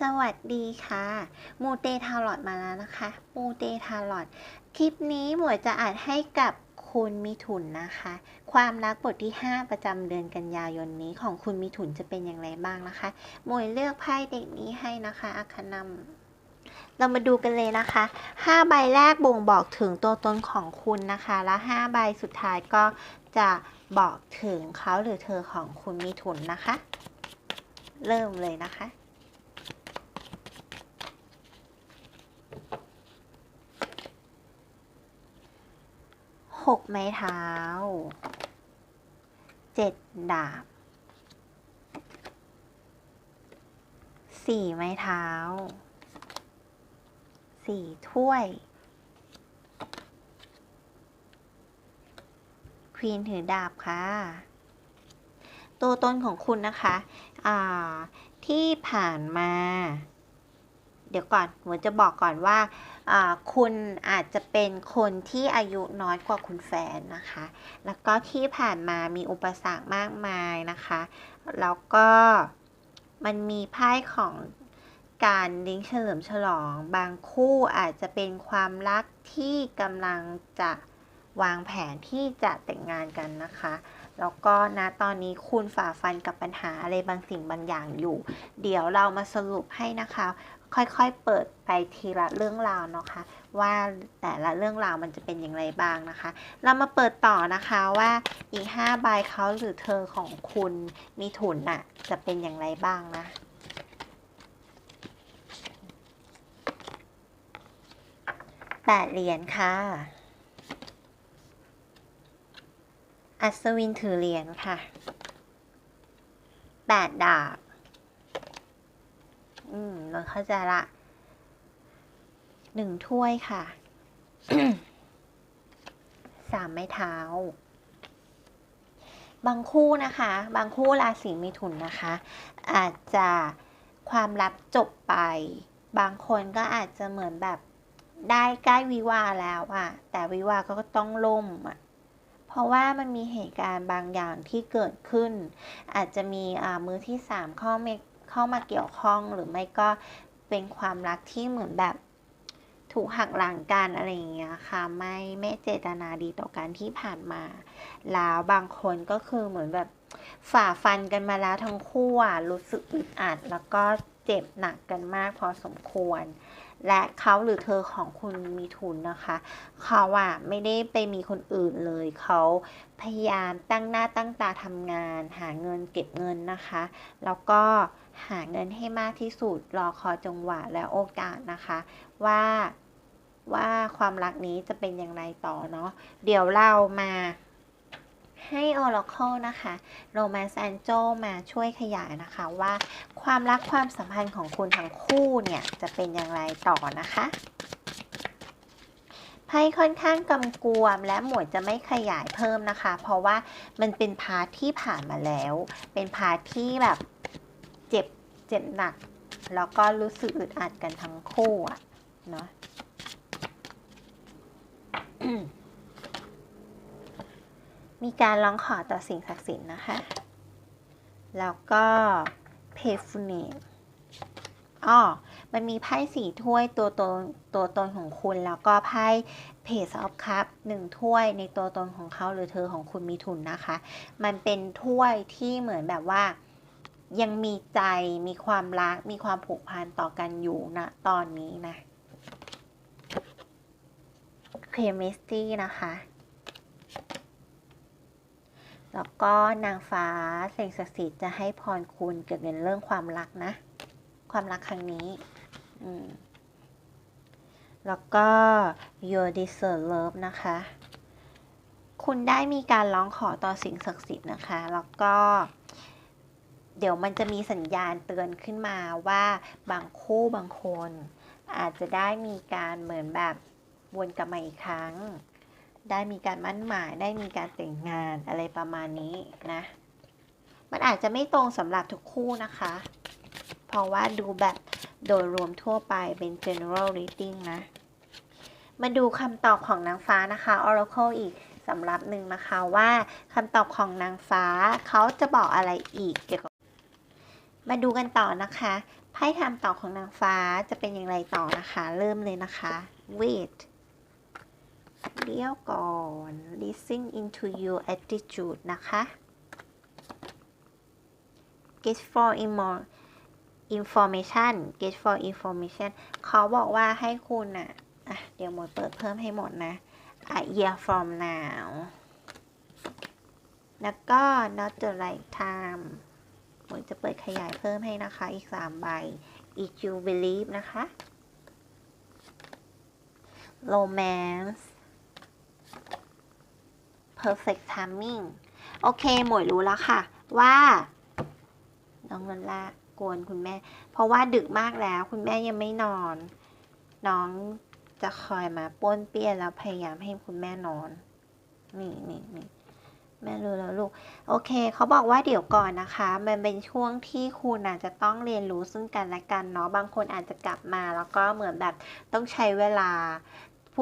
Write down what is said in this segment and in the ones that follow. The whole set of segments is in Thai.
สวัสดีค่ะ มูเตทาร์ลอตมาแล้วนะคะ มูเตทาร์ลอตคลิปนี้หมวยจะอ่านให้กับคุณมิถุนนะคะ ความรักบทที่ 5 ประจำเดือนกันยายนนี้ของคุณมิถุนจะเป็นอย่างไรบ้างนะคะ หมวยเลือกไพ่เด็กนี้ให้นะคะอาคานำเรามาดูกันเลยนะคะ 5 ใบแรกบ่งบอกถึงตัวตนของคุณนะคะ และ 5 ใบสุดท้ายก็จะบอกถึงเขาหรือเธอของคุณมิถุนนะคะ เริ่มเลยนะคะ ห กไม้เท้าเจ็ดดาบสี่ไม้เท้าสี่ถ้วย ควีนถือดาบค่ะ ตัวตนของคุณนะคะ ที่ผ่านมา เดี๋ยวก่อนหมจะบอกก่อนว่า คุณอาจจะเป็นคนที่อายุน้อยกว่าคุณแฟนนะคะ แล้วก็ที่ผ่านมามีอุปสรรคมากมายนะคะ แล้วก็มันมีไพ่ของการลิงเฉลิมฉลอง บางคู่อาจจะเป็นความรักที่กำลังจะวางแผนที่จะแต่งงานกันนะคะ แล้วก็นะตอนนี้คุณฝ่าฟันกับปัญหาอะไรบางสิ่งบางอย่างอยู่ เดี๋ยวเรามาสรุปให้นะคะ ค่อยๆเปิดไปทีละเรื่องราวเนาะคะ่ะว่าแต่ละเรื่องราวมันจะเป็นอย่างไรบ้างนะคะ เรามาเปิดต่อนะคะว่าอีก5ใบเขาหรือเธอของคุณมีถุนน่ะจะเป็นอย่างไรบ้างนะแปดเหรียญค่ะ อัศวินถือเหรียญค่ะแปดดาบ อืมเราเข้าใจละหนึ่งถ้วยค่ะ สามไม้เท้า บางคู่นะคะ บางคู่ราศีมิถุนนะคะ อาจจะความลับจบไป บางคนก็อาจจะเหมือนแบบได้ใกล้วิวาแล้วอะแต่วิวาก็ต้องล่มอะ เพราะว่ามันมีเหตุการณ์บางอย่างที่เกิดขึ้น อาจจะมีมือที่สามข้อเมเข้ามาเกี่ยวข้องหรือไม่ก็เป็นความรักที่เหมือนแบบถูกหักหลังกันอะไรอย่างเงี้ยค่ะไม่ไม่เจตนาดีต่อกันที่ผ่านมา แล้วบางคนก็คือเหมือนแบบฝ่าฟันกันมาแล้วทั้งคู่อะรู้สึกอึดอัด แล้วก็เจ็บหนักกันมากพอสมควร และเขาหรือเธอของคุณมีทุนนะคะ เขาอะไม่ได้ไปมีคนอื่นเลย เขาพยายามตั้งหน้าตั้งตาทำงาน หาเงินเก็บเงินนะคะ แล้วก็หาเงินให้มากที่สุด รอคอยจังหวะและโอกาสนะคะ ว่าว่าความรักนี้จะเป็นอย่างไรต่อเนาะ เดี๋ยวเรามา ให้ Oracle นะคะโรแมน c แอนโจมาช่วยขยายนะคะว่าความรักความสัมพันธ์ของคุณทั้งคู่เนี่ยจะเป็นอย่างไรต่อนะคะไพ่ค่อนข้างกำกวมและหมวดจะไม่ขยายเพิ่มนะคะ เพราะว่ามันเป็นพาร์ทที่ผ่านมาแล้ว เป็นพาร์ทที่แบบเจ็บเจ็บหนัก แล้วก็รู้สึกอึดอัดกันทั้งคู่อะเนาะ มีการร้องขอต่อสิ่งศักดิ์สิทธิ์นะคะ แล้วก็เพฟูเนตอ๋อ มันมีไพ่สีถ้วยตัวตนตัวตนของคุณ แล้วก็ไพ่เพจออฟคัพหนึ่งถ้วยในตัวตนของเขาหรือเธอของคุณมีทุนนะคะ มันเป็นถ้วยที่เหมือนแบบว่ายังมีใจมีความรัก มีความผูกพันต่อกันอยู่นะตอนนี้นะเคมิสตี้นะคะ แล้วก็นางฟ้าเสงศักดิ์สิทธิ์จะให้พรคุณเกี่ยวกับเรื่องความรักนะ ความรักครั้งนี้ อืมแล้วก็ your deserve love นะคะ คุณได้มีการร้องขอต่อสิ่งศักดิ์สิทธิ์นะคะ แล้วก็ เดี๋ยวมันจะมีสัญญาณเตือนขึ้นมาว่าบางคู่บางคน อาจจะได้มีการเหมือนแบบวนกลับมาอีกครั้ง ได้มีการมั่นหมายได้มีการแต่งงานอะไรประมาณนี้นะ มันอาจจะไม่ตรงสำหรับทุกคู่นะคะ เพราะว่าดูแบบโดยรวมทั่วไปเป็น general reading นะ มาดูคำตอบของนางฟ้านะคะ oracle อีกสำหรับหนึ่งนะคะว่าคำตอบของนางฟ้าเขาจะบอกอะไรอีกเกี่ยวกับมาดูกันต่อนะคะไพ่ทำต่อของนางฟ้าจะเป็นอย่างไรต่อนะคะ เริ่มเลยนะคะ wait เลี้ยวก่อน listen into your attitude นะคะ get for more information get for information เขาบอกว่าให้คุณอะอะเดี๋ยวหมดเปิดเพิ่มให้หมดนะ a year from now แล้วก็ not the right time หมวยจะเปิดขยายเพิ่มให้นะคะ อีก 3 ใบ if you believe นะคะ romance perfect timing โอเค หมวยรู้แล้วค่ะ ว่า น้องนนลากวนคุณแม่ เพราะว่าดึกมากแล้วคุณแม่ยังไม่นอน น้องจะคอยมาป้วนเปี้ยนแล้วพยายามให้คุณแม่นอน นี่นี่นี่แม่รู้แล้วลูก โอเค เขาบอกว่าเดี๋ยวก่อนนะคะ มันเป็นช่วงที่คุณอาจจะต้องเรียนรู้ซึ่งกันและกันเนาะ บางคนอาจจะกลับมา แล้วก็เหมือนแบบต้องใช้เวลา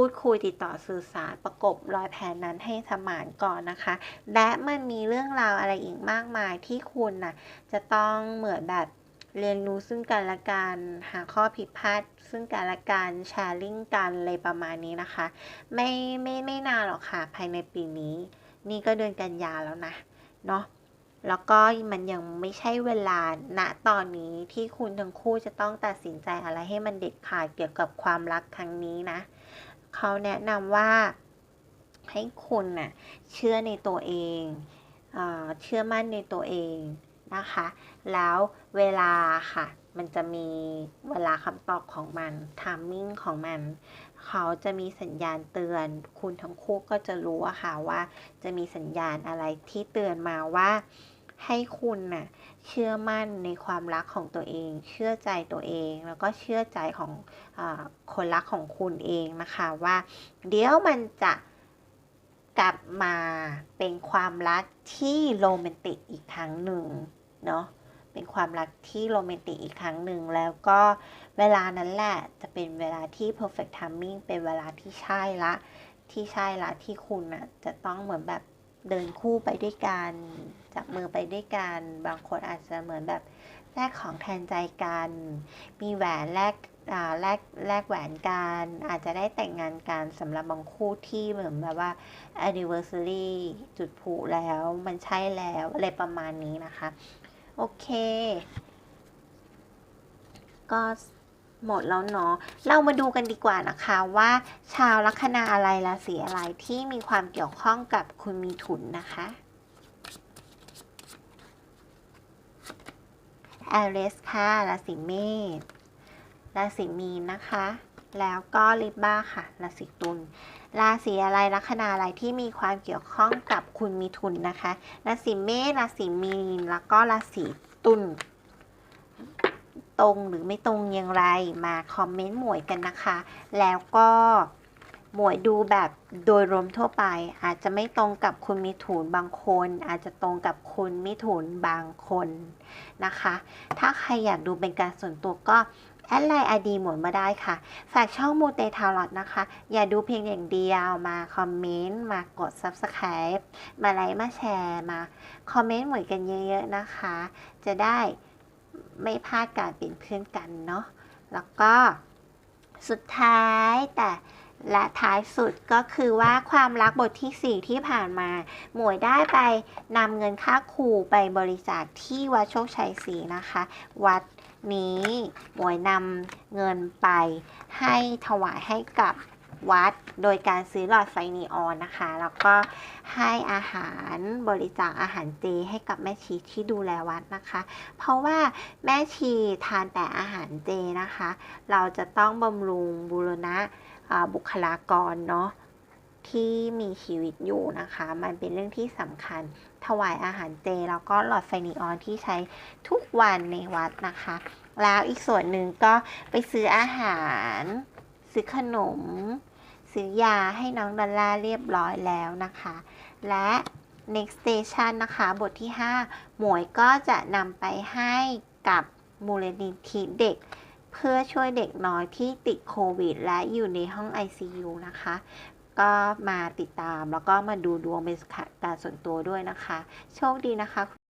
พูดคุยติดต่อสื่อสารประกบรอยแผนนั้นให้สมานก่อนนะคะ และมันมีเรื่องราวอะไรอีกมากมายที่คุณน่ะจะต้องเหมือนแบบเรียนรู้ซึ่งกันและกันหาข้อผิดพลาดซึ่งกันและกันแชร์ลิงกันเลยประมาณนี้นะคะ ไม่ไม่ไม่นานหรอกค่ะภายในปีนี้ นี่ก็เดือนกันยาแล้วนะเนาะแล้วก็มันยังไม่ใช่เวลาณตอนนี้ที่คุณทั้งคู่จะต้องตัดสินใจอะไรให้มันเด็ดขาดเกี่ยวกับความรักครั้งนี้นะ เขาแนะนำว่าให้คุณน่ะเชื่อในตัวเองเออเชื่อมั่นในตัวเองนะคะ แล้วเวลาค่ะ มันจะมีเวลาคำตอบของมันทามมิ่งของมัน เขาจะมีสัญญาณเตือน คุณทั้งคู่ก็จะรู้อะค่ะว่า จะมีสัญญาณอะไรที่เตือนมาว่า ให้คุณน่ะเชื่อมั่นในความรักของตัวเอง เชื่อใจตัวเอง แล้วก็เชื่อใจของอคนรักของคุณเองนะคะว่า เดี๋ยวมันจะกลับมาเป็นความรักที่โรแมนติกอีกครั้งหนึ่งเนาะเป็นความรักที่โรแมนติกอีกครั้งหนึ่งแล้วก็เวลานั้นแหละจะเป็นเวลาที่ perfect timing เป็นเวลาที่ใช่ละที่ใช่ละที่คุณน่ะจะต้องเหมือนแบบ เดินคู่ไปด้วยกันจับมือไปด้วยกัน บางคนอาจจะเหมือนแบบแลกของแทนใจกัน มีแหวนแลกอ่าแลกแลกแหวนกันอาจจะได้แต่งงานกันสำหรับบางคู่ที่เหมือนแบบว่า anniversary จุดพลุแล้วมันใช่แล้วอะไรประมาณนี้นะคะ โอเค ก็ หมดแล้วเนาะ เรามาดูกันดีกว่านะคะว่า ชาวลัคนาอะไรราศีอะไรที่มีความเกี่ยวข้องกับคุณมีถุนนะคะแอเรสค่ะราศีเมษราศีมีนนะคะ แล้วก็ลิบบ้าค่ะราศีตุลราศีอะไรลัคนาอะไรที่มีความเกี่ยวข้องกับคุณมีทุนนะคะราศีเมษราศีมีนแล้วก็ราศีตุล ตรงหรือไม่ตรงอย่างไรมาคอมเมนต์หมวยกันนะคะ แล้วก็หมวยดูแบบโดยรวมทั่วไป อาจจะไม่ตรงกับคุณมิถุนบางคน อาจจะตรงกับคุณมิถุนบางคนนะคะ ถ้าใครอยากดูเป็นการส่วนตัวก็แอดไลน์ไอดีหมวยมาได้ค่ะ ฝากช่องมูเตทาร์ลอตนะคะ อย่าดูเพียงอย่างเดียวมาคอมเมนต์ มากด Subscribe มาไลค์มาแชร์มาคอมเมนต์หมวยกันเยอะๆนะคะ จะได้ ไม่พลาดการเป็นเพื่อนกันเนาะแล้วก็สุดท้ายแต่และท้ายสุดก็คือว่าความรักบทที่ 4 ที่ผ่านมา หมวยได้ไปนำเงินค่าครูไปบริจาคที่วัดโชคชัยศรีนะคะ วัดนี้หมวยนำเงินไปให้ถวายให้กับ วัดโดยการซื้อหลอดไฟนีออนนะคะ แล้วก็ให้อาหารบริจาคอาหารเจให้กับแม่ชีที่ดูแลวัดนะคะ เพราะว่าแม่ชีทานแต่อาหารเจนะคะ เราจะต้องบำรุงบูรณะบุคลากรเนาะที่มีชีวิตอยู่นะคะ มันเป็นเรื่องที่สำคัญ ถวายอาหารเจ แล้วก็หลอดไฟนีออนที่ใช้ทุกวันในวัดนะคะ แล้วอีกส่วนหนึ่งก็ไปซื้ออาหาร ซื้อขนม ซื้อยาให้น้องดอลลาเรียบร้อยแล้วนะคะ และ next station นะคะ บทที่ 5 หมวยก็จะนำไปให้กับมูลนิธิเด็ก เพื่อช่วยเด็กน้อยที่ติดโควิด และอยู่ในห้อง ICU นะคะ ก็มาติดตามแล้วก็มาดูดวงเป็นการส่วนตัวด้วยนะคะ โชคดีนะคะ